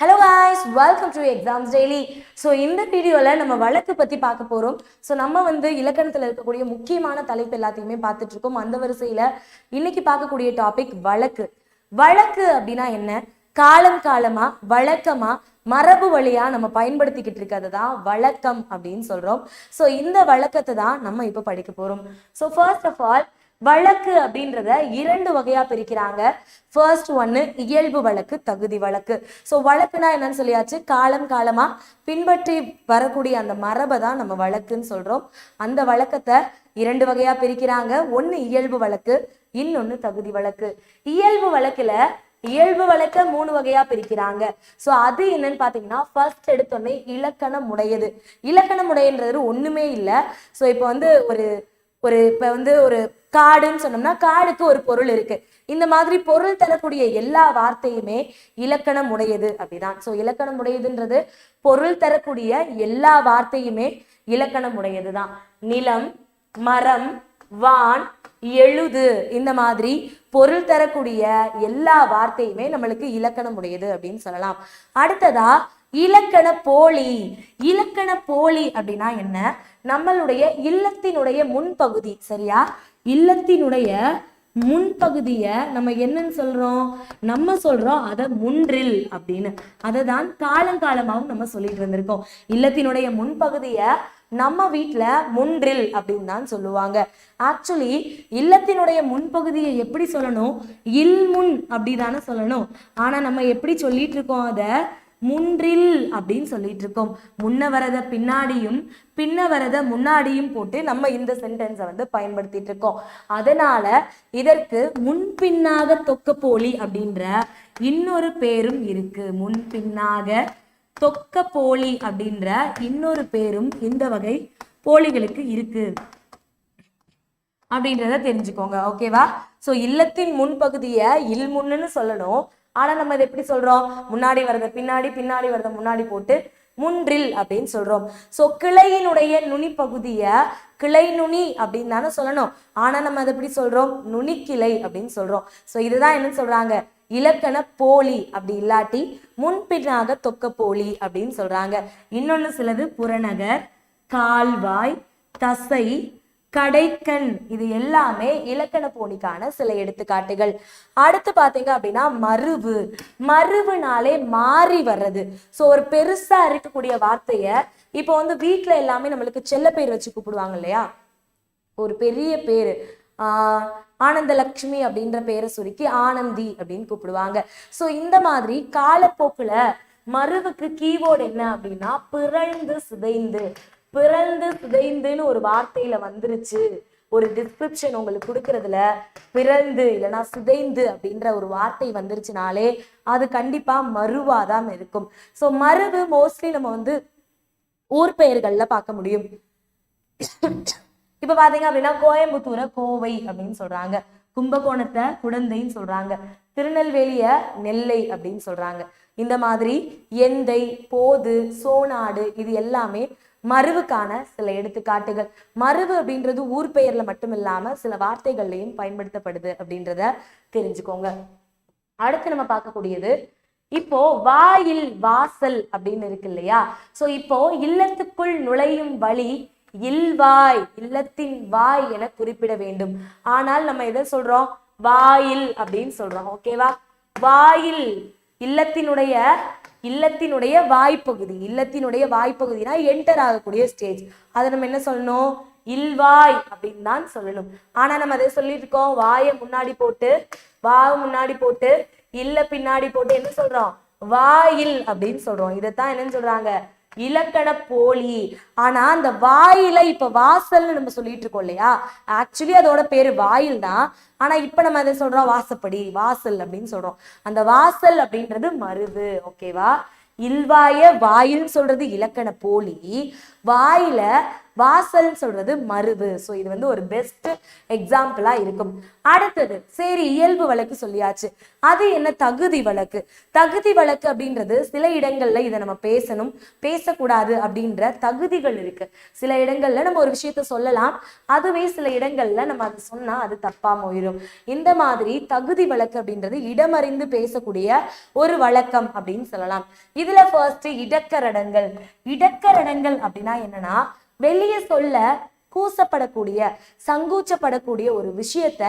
Hello guys. Welcome to exams daily so இந்த வீடியோவில் நம்ம வழக்கு பற்றி பார்க்க போகிறோம் ஸோ நம்ம வந்து இலக்கணத்தில் இருக்கக்கூடிய முக்கியமான தலைப்பு எல்லாத்தையுமே பார்த்துட்டு இருக்கோம். அந்த வரிசையில் இன்னைக்கு பார்க்கக்கூடிய டாபிக் வழக்கு. வழக்கு அப்படின்னா என்ன? காலம் காலமா வழக்கமா மரபு வழியா நம்ம பயன்படுத்திக்கிட்டு இருக்கிறது தான் வழக்கம் அப்படின்னு சொல்றோம். ஸோ இந்த வழக்கத்தை தான் நம்ம இப்போ படிக்க போறோம். ஸோ ஃபர்ஸ்ட் ஆஃப் ஆல் வழக்கு அப்படின்றத இரண்டு வகையா பிரிக்கிறாங்க. ஃபர்ஸ்ட் ஒன்னு இயல்பு வழக்கு தகுதி வழக்கு. ஸோ வழக்குனா என்னன்னு சொல்லியாச்சு? காலம் காலமா பின்பற்றி வரக்கூடிய அந்த மரபை தான் நம்ம வழக்குன்னு சொல்றோம். அந்த வழக்கத்தை இரண்டு வகையா பிரிக்கிறாங்க. ஒன்னு இயல்பு வழக்கு இன்னொன்னு தகுதி வழக்கு. இயல்பு வழக்குல இயல்பு வழக்க மூணு வகையா பிரிக்கிறாங்க. ஸோ அது என்னன்னு பாத்தீங்கன்னா ஃபர்ஸ்ட் எடுத்தோடனே இலக்கணம் உடையது. இலக்கணம் உடையன்றது ஒண்ணுமே இல்லை. ஸோ இப்போ வந்து ஒரு ஒரு இப்போ வந்து ஒரு காடுன்னு சொன்னோம்னா காடுக்கு ஒரு பொருள் இருக்கு. இந்த மாதிரி பொருள் தரக்கூடிய எல்லா வார்த்தையுமே இலக்கணம் உடையது அப்படிதான். ஸோ இலக்கணம் உடையதுன்றது பொருள் தரக்கூடிய எல்லா வார்த்தையுமே இலக்கணம் உடையது தான் நிலம் மரம் வான் எழுது இந்த மாதிரி பொருள் தரக்கூடிய எல்லா வார்த்தையுமே நம்மளுக்கு இலக்கணம் உடையது அப்படின்னு சொல்லலாம். அடுத்ததா இலக்கண போலி. இலக்கண போலி அப்படின்னா என்ன? நம்மளுடைய இல்லத்தினுடைய முன்பகுதி சரியா? இல்லத்தினுடைய முன்பகுதியை நம்ம என்னன்னு சொல்றோம்? நம்ம சொல்றோம் அதை முன்றில் அப்படின்னு. அதை தான் காலங்காலமாகவும் நம்ம சொல்லிட்டு வந்திருக்கோம் இல்லத்தினுடைய முன்பகுதியை நம்ம வீட்டில் முன்றில் அப்படின்னு தான் சொல்லுவாங்க. ஆக்சுவலி இல்லத்தினுடைய முன்பகுதியை எப்படி சொல்லணும்? இல்முன் அப்படிதானே சொல்லணும். ஆனா நம்ம எப்படி சொல்லிட்டு இருக்கோம் அதை? முன்றில் அப்படின்னு சொல்லிட்டு இருக்கோம் முன்ன வரத பின்னாடியும் பின்ன வரத முன்னாடியும் போட்டு நம்ம இந்த சென்டென்ஸை வந்து பயன்படுத்திட்டு இருக்கோம் அதனால இதற்கு முன்பின்னாக தொக்க போலி அப்படின்ற இன்னொரு பேரும் இருக்கு. முன்பின்னாக தொக்க போலி அப்படின்ற இன்னொரு பேரும் இந்த வகை போலிகளுக்கு இருக்கு. அப்படின்றத தெரிஞ்சுக்கோங்க. ஓகேவா ஸோ இல்லத்தின் முன்பகுதியை இல்முன்னு சொல்லணும். ஆனால் நம்ம இதை எப்படி சொல்றோம்? முன்னாடி வரத பின்னாடி பின்னாடி வரத முன்னாடி போட்டு முன்றில் அப்படின்னு சொல்றோம். ஸோ கிளையினுடைய நுனி பகுதிய கிளை நுனி அப்படின்னு தானே சொல்லணும். ஆனால் நம்ம அதை எப்படி சொல்றோம்? நுனிக்கிளை அப்படின்னு சொல்றோம். ஸோ இதுதான் என்னன்னு சொல்றாங்க. இலக்கண போலி அப்படி இல்லாட்டி முன்பின்னாக தொக்க போலி அப்படின்னு சொல்றாங்க. இன்னொன்னு சிலது புறநகர் கால்வாய் தசை கடைக்கண். இது எல்லாமே இலக்கண போலிக்கான சில எடுத்துக்காட்டுகள். அடுத்து பாத்தீங்க அப்படின்னா மருவு. மருவுனாலே மாறி வர்றது. ஸோ ஒரு பெருசா இருக்கக்கூடிய வார்த்தைய இப்போ வந்து வீட்டுல எல்லாமே நம்மளுக்கு செல்ல பேர் வச்சு கூப்பிடுவாங்க இல்லையா? ஒரு பெரிய பேரு. ஆஹ் ஆனந்தலக்ஷ்மி அப்படின்ற பேரை சுருக்கி ஆனந்தி அப்படின்னு கூப்பிடுவாங்க. ஸோ இந்த மாதிரி காலப்போக்குல மருவுக்கு கீபோர்டு என்ன அப்படின்னா பிறழ்ந்து சிதைந்து. பிறந்து சிதைந்துன்னு ஒரு வார்த்தையில வந்துருச்சு. ஒரு டிஸ்கிரிப்ஷன் உங்களுக்கு கொடுக்கறதுல பிறந்து இல்லைன்னா சிதைந்து அப்படின்ற ஒரு வார்த்தை வந்துருச்சுனாலே அது கண்டிப்பா மருவாதான் இருக்கும். ஸோ மருவு மோஸ்ட்லி நம்ம வந்து ஊர் பெயர்கள்ல பார்க்க முடியும். இப்ப பாத்தீங்க அப்படின்னா கோயம்புத்தூரை கோவை அப்படின்னு சொல்றாங்க. கும்பகோணத்தை குடந்தைன்னு சொல்றாங்க. திருநெல்வேலிய நெல்லை அப்படின்னு சொல்றாங்க. இந்த மாதிரி எந்தை போது சோனாடு இது எல்லாமே மருவுக்கான சில எடுத்துக்காட்டுகள். மருவு அப்படின்றது ஊர் பெயர்ல மட்டும் இல்லாம சில வார்த்தைகள்லையும் பயன்படுத்தப்படுது அப்படின்றத தெரிஞ்சுக்கோங்க. அடுத்து நம்ம பார்க்கக்கூடியது இப்போ வாயில் வாசல் அப்படின்னு இருக்கு இல்லையா? சோ இப்போ இல்லத்துக்குள் நுழையும் வழி இல்வாய் இல்லத்தின் வாய் என குறிப்பிட வேண்டும். ஆனால் நம்ம எதை சொல்றோம்? வாயில் அப்படின்னு சொல்றோம். ஓகேவா வாயில் இல்லத்தினுடைய இல்லத்தினுடைய வாய்ப்பகுதி இல்லத்தினுடைய வாய்ப்பகுதினா என்டர் ஆகக்கூடிய ஸ்டேஜ் அதை நம்ம என்ன சொல்லணும்? இல்வாய் அப்படின்னு தான் சொல்லணும். ஆனா நம்ம அதை சொல்லிட்டு இருக்கோம் வாயை முன்னாடி போட்டு வாய் முன்னாடி போட்டு இல்ல பின்னாடி போட்டு என்ன சொல்றோம்? வாயில் அப்படின்னு சொல்றோம். இதைத்தான் என்னன்னு சொல்றாங்க? இலக்கண போலி. ஆனா அந்த வாயில இப்ப வாசல்னு நம்ம சொல்லிட்டு இருக்கோம் இல்லையா? ஆக்சுவலி அதோட பேரு வாயில் தான். ஆனா இப்ப நம்ம அதை சொல்றோம் வாசப்படி வாசல் அப்படின்னு சொல்றோம். அந்த வாசல் அப்படின்றது மருது ஓகேவா இல்வாய வாயில்னு சொல்றது இலக்கண போலி. வாயில வாசல் சொல்றது மருவு ஸோ இது வந்து ஒரு பெஸ்ட் எக்ஸாம்பிளா இருக்கும். அடுத்தது சரி இயல்பு வழக்கு சொல்லியாச்சு. அது என்ன? தகுதி வழக்கு. தகுதி வழக்கு அப்படின்றது சில இடங்கள்ல இதை நம்ம பேசணும். பேசக்கூடாது அப்படின்ற தகுதிகள் இருக்கு. சில இடங்கள்ல நம்ம ஒரு விஷயத்த சொல்லலாம். அதுவே சில இடங்கள்ல நம்ம அது சொன்னா அது தப்பா போயிடும் இந்த மாதிரி தகுதி வழக்கு அப்படின்றது இடமறிந்து பேசக்கூடிய ஒரு வழக்கம் அப்படின்னு சொல்லலாம். இதுல ஃபர்ஸ்ட் இடக்கரடங்கள். இடக்கரடங்கள் அப்படின்னா என்னன்னா வெளியே சொல்ல கூசப்படக்கூடிய சங்கூச்சப்படக்கூடிய ஒரு விஷயத்த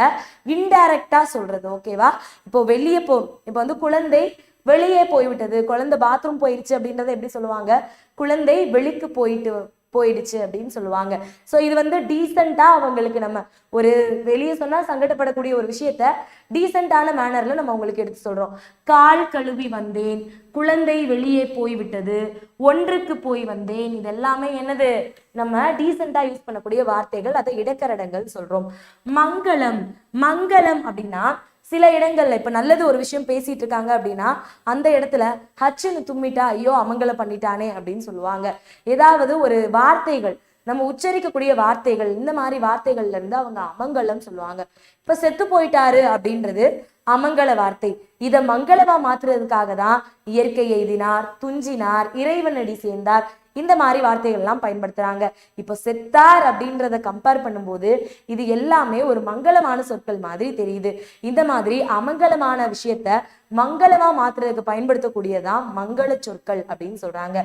இன்டைரக்டா சொல்றது ஓகேவா இப்போ வெளியே போ இப்போ வந்து குழந்தை வெளியே போய்விட்டது. குழந்தை பாத்ரூம் போயிடுச்சு அப்படின்றத எப்படி சொல்லுவாங்க? குழந்தை வெளிக்கு போயிட்டு போயிடுச்சு அப்படின்னு சொல்லுவாங்க. ஸோ இது வந்து டீசெண்டாக அவங்களுக்கு நம்ம ஒரு வெளியே சொன்னால் சங்கடப்படக்கூடிய ஒரு விஷயத்த டீசெண்டான மேனரில் நம்ம உங்களுக்கு எடுத்து சொல்றோம். கால் கழுவி வந்தேன் குழந்தை வெளியே போய்விட்டது ஒன்றுக்கு போய் வந்தேன் இது எல்லாமே என்னது? நம்ம டீசெண்டாக யூஸ் பண்ணக்கூடிய வார்த்தைகள் அதை இடக்கரடங்கள் சொல்றோம். மங்களம் மங்களம் அப்படின்னா சில இடங்கள்ல இப்ப நல்லது ஒரு விஷயம் பேசிட்டு இருக்காங்க அப்படின்னா அந்த இடத்துல ஹச்சுன்னு தும்மிட்டா ஐயோ அமங்கலம் பண்ணிட்டானே அப்படின்னு சொல்லுவாங்க. ஏதாவது ஒரு வார்த்தைகள் நம்ம உச்சரிக்கக்கூடிய வார்த்தைகள் இந்த மாதிரி வார்த்தைகள்ல இருந்து அவங்க அமங்கலம் சொல்லுவாங்க. இப்ப செத்து போயிட்டாரு அப்படின்றது அமங்கல வார்த்தை. இதை மங்களமா மாத்துறதுக்காக தான் இயற்கை எய்தினார் துஞ்சினார் இறைவனடி சேர்ந்தார். இந்த மாதிரி வார்த்தைகள் எல்லாம் பயன்படுத்துறாங்க. இப்போ செத்தார் அப்படின்றத கம்பேர் பண்ணும்போது இது எல்லாமே ஒரு மங்களமான சொற்கள் மாதிரி தெரியுது. இந்த மாதிரி அமங்கலமான விஷயத்த மங்களமா மாத்துறதுக்கு பயன்படுத்தக்கூடியதான் மங்கள சொற்கள் அப்படின்னு சொல்றாங்க.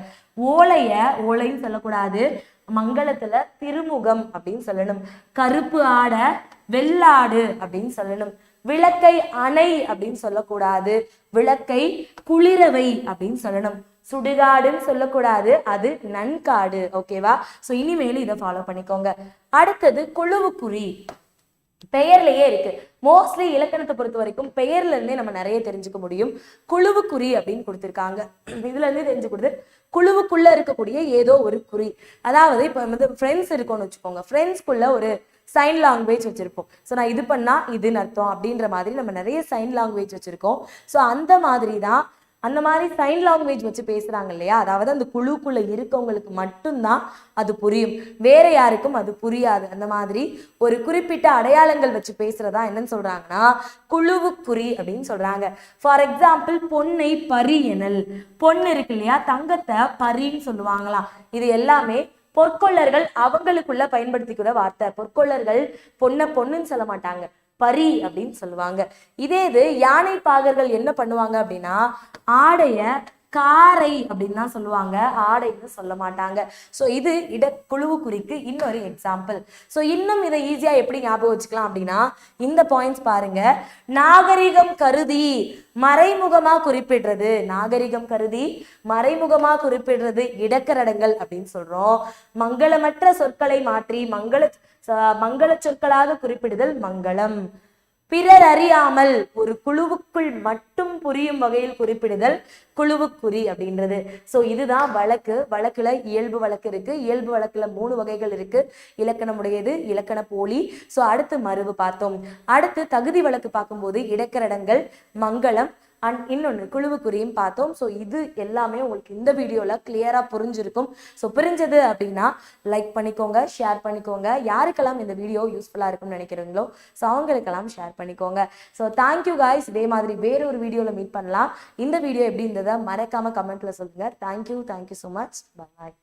ஓலைய ஓலைன்னு சொல்லக்கூடாது மங்களத்துல திருமுகம் அப்படின்னு சொல்லணும். கருப்பு ஆடை வெள்ளாடு அப்படின்னு சொல்லணும். விளக்கை அணை அப்படின்னு சொல்லக்கூடாது. விளக்கை குளிரவை அப்படின்னு சொல்லணும். சுடுகாடுன்னு சொல்லக்கூடாது. அது நன்காடு ஓகேவா ஸோ இனிமேல் இதை ஃபாலோ பண்ணிக்கோங்க. அடுத்தது குழுவுக்குறி. பெயர்லயே இருக்கு. மோஸ்ட்லி இலக்கணத்தை பொறுத்த வரைக்கும் பெயர்ல இருந்தே நம்ம நிறைய தெரிஞ்சுக்க முடியும். குழுவுக்குறி அப்படின்னு கொடுத்துருக்காங்க. இதுல இருந்து தெரிஞ்சு கொடுத்து குழுவுக்குள்ள இருக்கக்கூடிய ஏதோ ஒரு குறி. அதாவது இப்போ வந்து ஃப்ரெண்ட்ஸ் இருக்கோம்னு வச்சுக்கோங்க. ஃப்ரெண்ட்ஸ்க்குள்ள ஒரு சைன் லாங்குவேஜ் வச்சுருப்போம். ஸோ நான் இது பண்ணால் இதுன்னு அர்த்தம் அப்படின்ற மாதிரி நம்ம நிறைய சைன் லாங்குவேஜ் வச்சுருக்கோம். ஸோ அந்த மாதிரி தான் அந்த மாதிரி சைன் லாங்குவேஜ் வச்சு பேசுகிறாங்க இல்லையா? அதாவது அந்த குழுக்குள்ளே இருக்கவங்களுக்கு மட்டும்தான் அது புரியும். வேற யாருக்கும் அது புரியாது. அந்த மாதிரி ஒரு குறிப்பிட்ட அடையாளங்கள் வச்சு பேசுகிறதா என்னன்னு சொல்கிறாங்கன்னா குழுவுக்குறி அப்படின்னு சொல்கிறாங்க ஃபார் எக்ஸாம்பிள் பொன்னை பரி எனல் பொண்ணு இருக்கு இல்லையா? தங்கத்தை பரின்னு சொல்லுவாங்களாம். இது எல்லாமே பொற்கொள்ளர்கள் அவங்களுக்குள்ள பயன்படுத்திக்கிற வார்த்தை. பொற்கொள்ளர்கள் பொண்ணை பொண்ணுன்னு சொல்ல மாட்டாங்க. பரி அப்படின்னு சொல்லுவாங்க. இதே இது யானை பாகர்கள் என்ன பண்ணுவாங்க அப்படின்னா ஆடைய காரை அப்படின்னு தான் சொல்லுவாங்க. ஆடைன்னு சொல்ல மாட்டாங்க. ஸோ இது இட குழுவு குறிக்கு இன்னொரு எக்ஸாம்பிள் ஸோ இன்னும் இதை ஈஸியாக எப்படி ஞாபகம் வச்சுக்கலாம் அப்படின்னா இந்த பாயிண்ட்ஸ் பாருங்க. நாகரிகம் கருதி மறைமுகமா குறிப்பிடுறது. நாகரிகம் கருதி மறைமுகமா குறிப்பிடுறது இடக்கரடங்கள் அப்படின்னு சொல்றோம். மங்களமற்ற சொற்களை மாற்றி மங்கள மங்கள சொற்களாக குறிப்பிடுதல் மங்களம். பிறர் அறியாமல் ஒரு குழுவுக்குள் மட்டும் புரியும் வகையில் குறிப்பிடுதல் குழுவுக்குறி அப்படின்றது. ஸோ இதுதான் வழக்கு. வழக்குல இயல்பு வழக்கு இருக்கு. இயல்பு வழக்குல மூணு வகைகள் இருக்கு. இலக்கணமுடையது இலக்கண போலி. ஸோ அடுத்து மருவு பார்த்தோம். அடுத்து தகுதி வழக்கு பார்க்கும்போது இடக்கரடங்கள் மங்களம் அண்ட் இன்னொன்று குழுவுக்குறியும் பார்த்தோம். ஸோ இது எல்லாமே உங்களுக்கு இந்த வீடியோவில் கிளியராக புரிஞ்சிருக்கும். ஸோ புரிஞ்சது அப்படின்னா லைக் பண்ணிக்கோங்க ஷேர் பண்ணிக்கோங்க. யாருக்கெல்லாம் இந்த வீடியோ யூஸ்ஃபுல்லாக இருக்கும்னு நினைக்கிறீங்களோ ஸோ அவங்களுக்கெல்லாம் ஷேர் பண்ணிக்கோங்க. ஸோ தேங்க்யூ காய்ஸ் இதே மாதிரி வேற ஒரு வீடியோவில் மீட் பண்ணலாம். இந்த வீடியோ எப்படி இருந்ததை மறக்காமல் கமெண்ட்டில் சொல்லுங்கள் thank you thank you so much bye